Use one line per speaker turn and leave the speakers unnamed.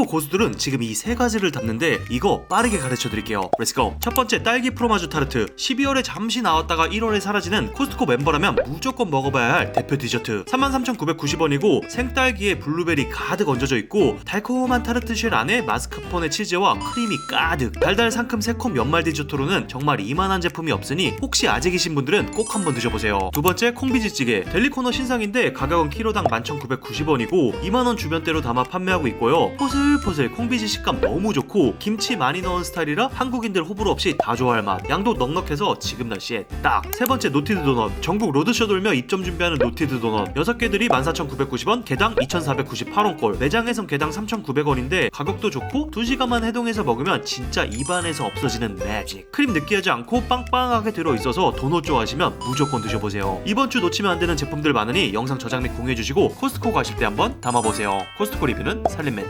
코스트코 고수들은 지금 이 세 가지를 담는데 이거 빠르게 가르쳐 드릴게요. 렛츠고. 첫 번째 딸기 프로마주 타르트. 12월에 잠시 나왔다가 1월에 사라지는 코스트코 멤버라면 무조건 먹어봐야 할 대표 디저트. 33,990원이고 생딸기에 블루베리 가득 얹어져 있고 달콤한 타르트 쉘 안에 마스크폰의 치즈와 크림이 가득. 달달 상큼 새콤 연말 디저트로는 정말 이만한 제품이 없으니 혹시 아재 계신 분들은 꼭 한번 드셔보세요. 두 번째 콩비지찌개. 델리코너 신상인데 가격은 키로당 11,990원이고 2만원 주변대로 담아 판매하고 있고요. 포슬포슬 콩비지 식감 너무 좋고 김치 많이 넣은 스타일이라 한국인들 호불호 없이 다 좋아할 맛. 양도 넉넉해서 지금 날씨에 딱. 세 번째 노티드 도넛. 전국 로드쇼 돌며 입점 준비하는 노티드 도넛. 6개들이 14,990원, 개당 2,498원꼴. 매장에선 개당 3,900원인데 가격도 좋고 2시간만 해동해서 먹으면 진짜 입안에서 없어지는 매직. 크림 느끼하지 않고 빵빵하게 들어있어서 도넛 좋아하시면 무조건 드셔보세요. 이번 주 놓치면 안 되는 제품들 많으니 영상 저장 및 공유해주시고 코스트코 가실 때 한번 담아보세요. 코스트코 리뷰는 살림맨